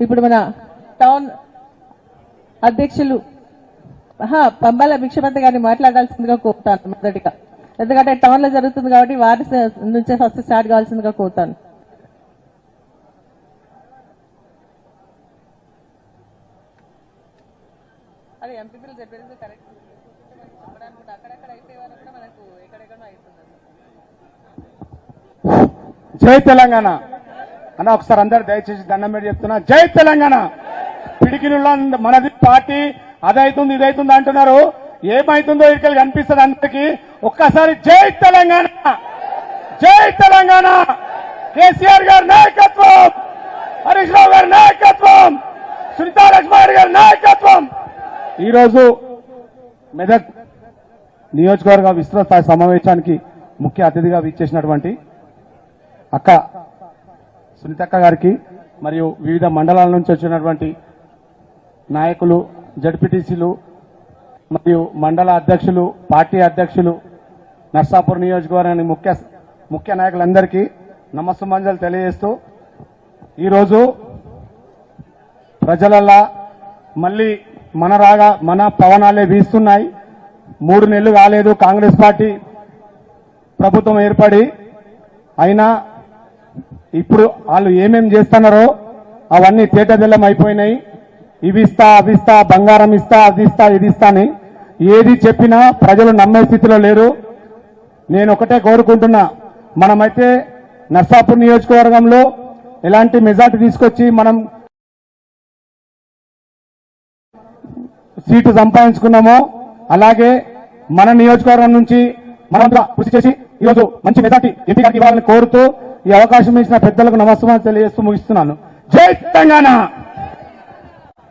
ఇప్పుడు మన టౌన్ అధ్యక్షులు పంబాల భిక్షపతి గారిని మాట్లాడాల్సిందిగా కోరుతాను మొదటిగా. ఎందుకంటే టౌన్లో జరుగుతుంది కాబట్టి వారి నుంచే ఫస్ట్ స్టార్ట్ కావాల్సిందిగా కోరుతాను. అది ఎంపీపీలు చెప్పేది కరెక్ట్. చెప్పడానికి అక్కడక్కడ అయిపోయే వరకు కూడా మనకు ఎక్కడెక్కడో అవుతుంది జై తెలంగాణ. అన్న ఒకసారి అందరు దయచేసి దండం పెట్టి చెప్తున్నా. జై తెలంగాణ! పిడికినుల్లో మనది పార్టీ అదైతుంది ఇదైతుంది అంటున్నారు. ఏమైతుందో ఇక్కడ కనిపిస్తుంది అందరికి. ఒక్కసారి జై తెలంగాణ! జై తెలంగాణ! కేసీఆర్ గారి నాయకత్వం! హరీష్ రావు గారి నాయకత్వం! సునీతా లక్ష్మారెడ్డి గారి నాయకత్వం! ఈరోజు మెదక్ నియోజకవర్గ విస్తృత స్థాయి సమావేశానికి ముఖ్య అతిథిగా విచ్చేసినటువంటి అక్క సునీతక్క గారికి మరియు వివిధ మండలాల నుంచి వచ్చినటువంటి నాయకులు జడ్పీటీసీలు మరియు మండల అధ్యక్షులు పార్టీ అధ్యక్షులు నర్సాపూర్ నియోజకవర్గానికి ముఖ్య ముఖ్య నాయకులందరికీ నమస్సుమంజలు తెలియజేస్తూ ఈరోజు ప్రజలల్లా మళ్ళీ మన రాగా మన పవనాలే వీస్తున్నాయి. మూడు నెలలు కాలేదు కాంగ్రెస్ పార్టీ ప్రభుత్వం ఏర్పడి. అయినా ఇప్పుడు వాళ్ళు ఏమేం చేస్తున్నారో అవన్నీ తేటదెల్లం అయిపోయినాయి. ఇవి ఇస్తా అవి ఇస్తా బంగారం ఇస్తా అది ఇస్తా ఇది ఇస్తా అని ఏది చెప్పినా ప్రజలు నమ్మే స్థితిలో లేరు. నేను ఒకటే కోరుకుంటున్నా మనమైతే నర్సాపూర్ నియోజకవర్గంలో ఎలాంటి మెజార్టీ తీసుకొచ్చి మనం సీటు సంపాదించుకున్నామో అలాగే మన నియోజకవర్గం నుంచి మనంతా కృషి చేసి ఈరోజు మంచి మెజార్టీ ఎంపీ గారికి ఇవ్వాలని కోరుతూ ఈ అవకాశం ఇచ్చిన పెద్దలకు నమస్కారం తెలియజేస్తూ ముగిస్తున్నాను. జై తెలంగాణ!